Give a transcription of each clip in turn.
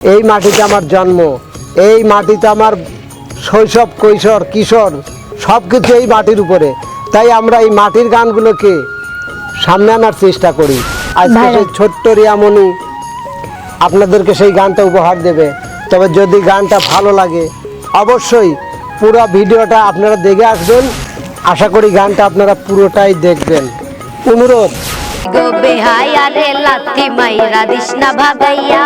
এই মাটিতে আমার জন্ম এই মাটিতে আমার শৈশব কৈশোর কিশোর সব কিছু এই মাটির উপরে। তাই আমরা এই মাটির গানগুলোকে সামনে আনার চেষ্টা করি। আজকে। সেই ছোট্ট রিয়ামণি আপনাদেরকে সেই গানটা উপহার দেবে। তবে যদি গানটা ভালো লাগে অবশ্যই পুরো ভিডিওটা আপনারা দেখে আসবেন। আশা করি গানটা আপনারা পুরোটাই দেখবেন। অনুরোধ। গো বেহায়া রে লাথি মাইরা দিস না ভাগাইয়া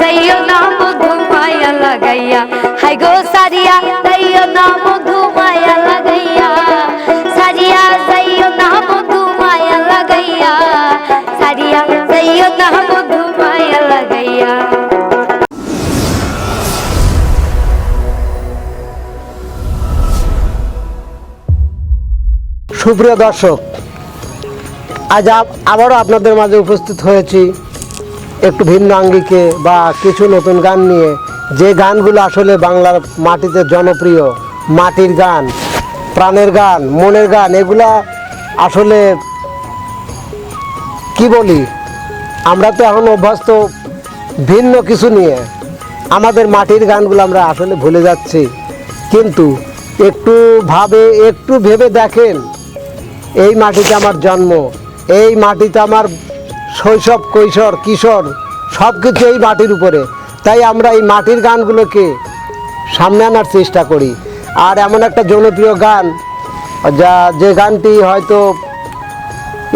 সাইও নাম ঘুমায়া লাগাইয়া। হাই গো সারিয়া সাইও নাম ঘুমায়া লাগাইয়া। সারিয়া সাইও নাম ঘুমায়া লাগাইয়া। সারিয়া সাইও নাম ঘুমায়া লাগাইয়া। সুপ্রিয় দর্শক, আজ আব- আবারও আপনাদের মাঝে উপস্থিত হয়েছি। একটু ভিন্ন আঙ্গিকে বা কিছু নতুন গান নিয়ে, যে গানগুলো আসলে বাংলার মাটিতে জনপ্রিয়, মাটির গান, প্রাণের গান, মনের গান, এগুলা আসলে কি বলি? আমরা তো এখন অভ্যস্ত ভিন্ন কিছু নিয়ে। আমাদের মাটির গানগুলো আমরা আসলে ভুলে যাচ্ছি। কিন্তু একটু ভাবে, একটু ভেবে দেখেন, এই মাটিতে আমার জন্ম, এই মাটিতে আমার শৈশব কৈশোর কিশোর সব কিছু এই মাটির উপরে। তাই আমরা এই মাটির গানগুলোকে সামনে আনার চেষ্টা করি। আর এমন একটা জনপ্রিয় গান যা যে গানটি হয়তো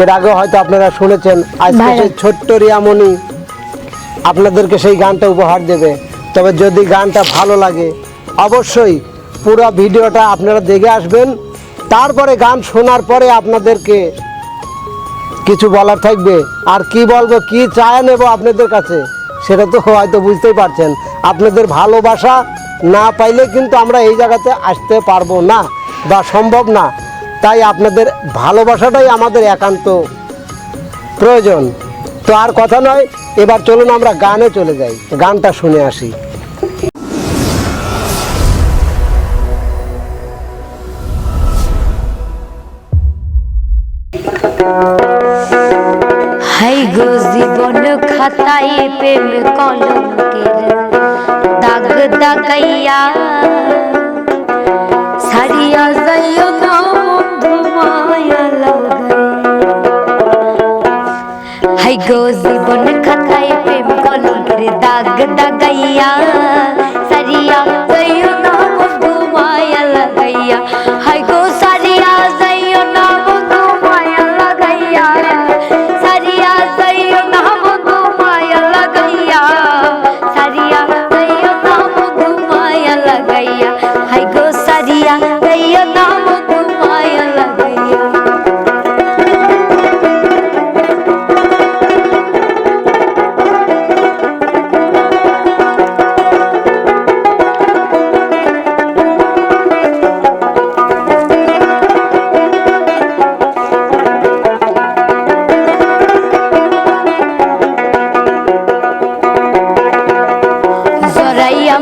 এর আগে হয়তো আপনারা শুনেছেন আজকে। সেই ছোট্ট রিয়ামণি আপনাদেরকে সেই গানটা উপহার দেবে। তবে যদি গানটা ভালো লাগে অবশ্যই পুরো ভিডিওটা আপনারা দেখে আসবেন। তারপরে গান শোনার পরে আপনাদেরকে কিছু বলার থাকবে। আর কি বলব, কি চায় নেব আপনাদের কাছে, সেটা তো হয়তো বুঝতেই পারছেন। আপনাদের ভালোবাসা না পাইলে কিন্তু আমরা এই জায়গাতে আসতে পারব না বা সম্ভব না। তাই আপনাদের ভালোবাসাটাই আমাদের একান্ত প্রয়োজন। তো আর কথা নয়, এবার চলুন আমরা গানে চলে যাই। গানটা শুনে আসি। জীবন খাতায় প্রেম কলঙ্কের দাগ দাগাইয়া সারিয়া যাইও না বন্ধু মায়া লাগাই হাই গো জীবন খাতায় প্রেম কলঙ্কের দাগ দাগাইয়া সারিয়া যাইও না বন্ধু মায়া লাগাইয়া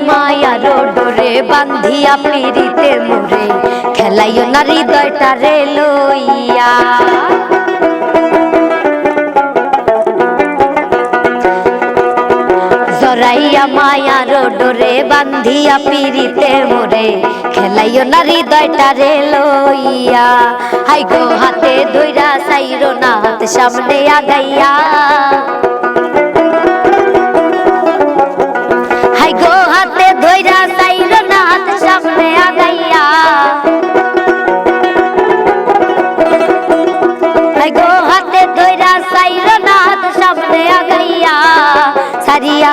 মায়া রোডরে বান্ধিয়া পিড়িতে মোরে। খেলাইও না হৃদয়টা রে লইয়া। জরাইয়া মায়া রোডরে বান্ধিয়া পিড়িতে মোরে, খেলাইও না হৃদয়টা রে লইয়া। হাই গো হাতে ধইরা সাইরো না হাত সামনে আগাইয়া। সারিয়া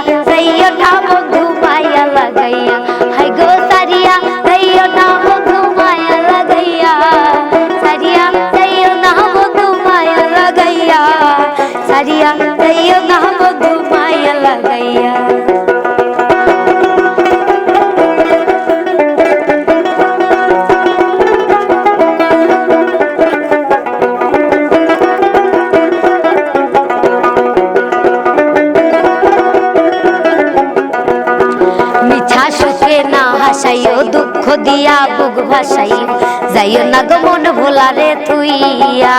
দুঃখ দিয়া বুক ভাসাইও যাইও না গো মন ভোলারে তুইয়া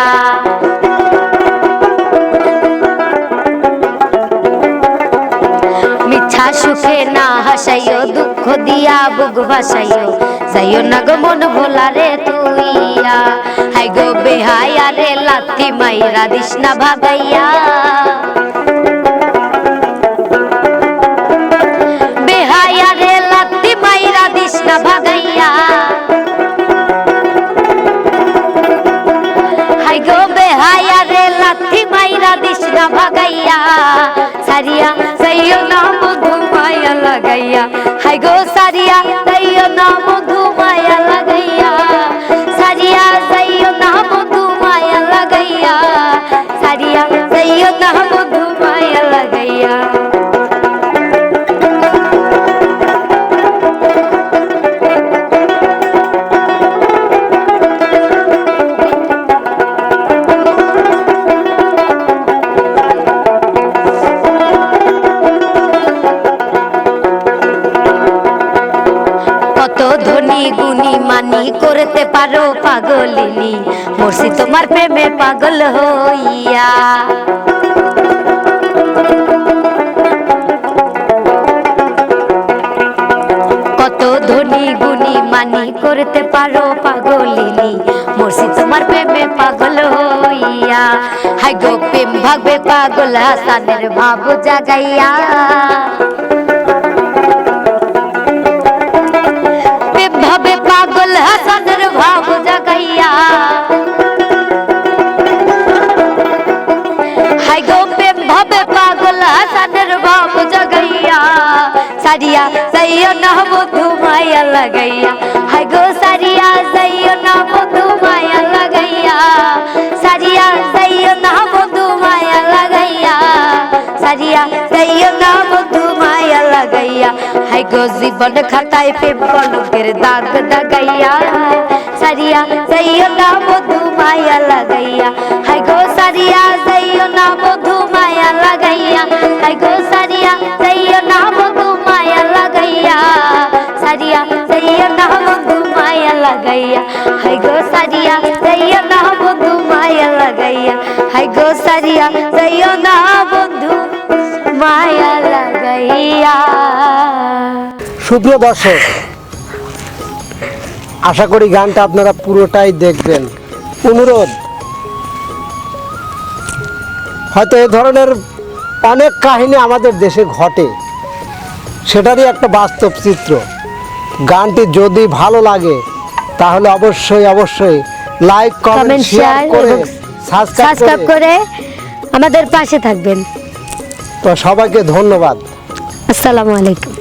মিঠা সুখে না হাসাইও, দুঃখ দিয়া বুক ভাসাইও। যাইও না গো মন ভোলারে তুইয়া হাই গো বেহায়া রে লাথি মাইরা দিস না ভাগাইয়া। মাইরা দিস না ভাগাইয়া, সারিয়া যাইও না মধু মায়া লাগাইয়া। হাই গো সারিয়া, যাইও না মধু মায়া লাগাইয়া। সারিয়া যাইও না মধু মায়া লাগাইয়া। সারিয়া যাইও না মধু মায়া লাগাইয়া। করতে পারো পাগলিনী। মরছি তোমার প্রেমে পাগল হইয়া। কত ধনী গুণী মানি করতে পারো পাগলিনী। মরছি তোমার প্রেমে পাগল হইয়া। হাই গো প্রেম ভাগবে পাগল হাসানের ভাব জাগাইয়া। পাগল হাসানের ভাব জাগাইয়া হাই গো প্রেম ভাবে পাগল হাসানের ভাব জাগাইয়া সারিয়া যাইও না মধু মায়া লাগাইয়া হাই গো সারিয়া যাইও না মধু মায়া লাগাইয়া সারিয়া যাইও না মধু মায়া লাগাইয়া সারিয়া যাইও জীবন খাতায় প্রেম কলকের দাগ দাগাইয়া। সারিয়া যাইও না মধু মায়া লাগাইয়া। হাই গো সারিয়া যাইও না মধু মায়া লাগাইয়া। হাই গো সারিয়া যাইও না মধু মায়া লাগাইয়া। সারিয়া যাইও না মধু মায়া লাগাইয়া। হাই গো সারিয়া যাইও না মধু মায়া লাগাইয়া। হাই গো সারিয়া যাইও না বন্ধু মায়া লাগাইয়া। সুপ্রিয় দর্শক আশা করি গানটা আপনারা পুরোটাই দেখবেন। অনুরোধ হয়তো এ ধরনের অনেক কাহিনী আমাদের দেশে ঘটে সেটারই একটা বাস্তব চিত্র। গানটি যদি ভালো লাগে তাহলে অবশ্যই অবশ্যই লাইক কমেন্ট শেয়ার করে সাবস্ক্রাইব করে আমাদের পাশে থাকবেন। তো সবাইকে ধন্যবাদ। আসসালামু আলাইকুম।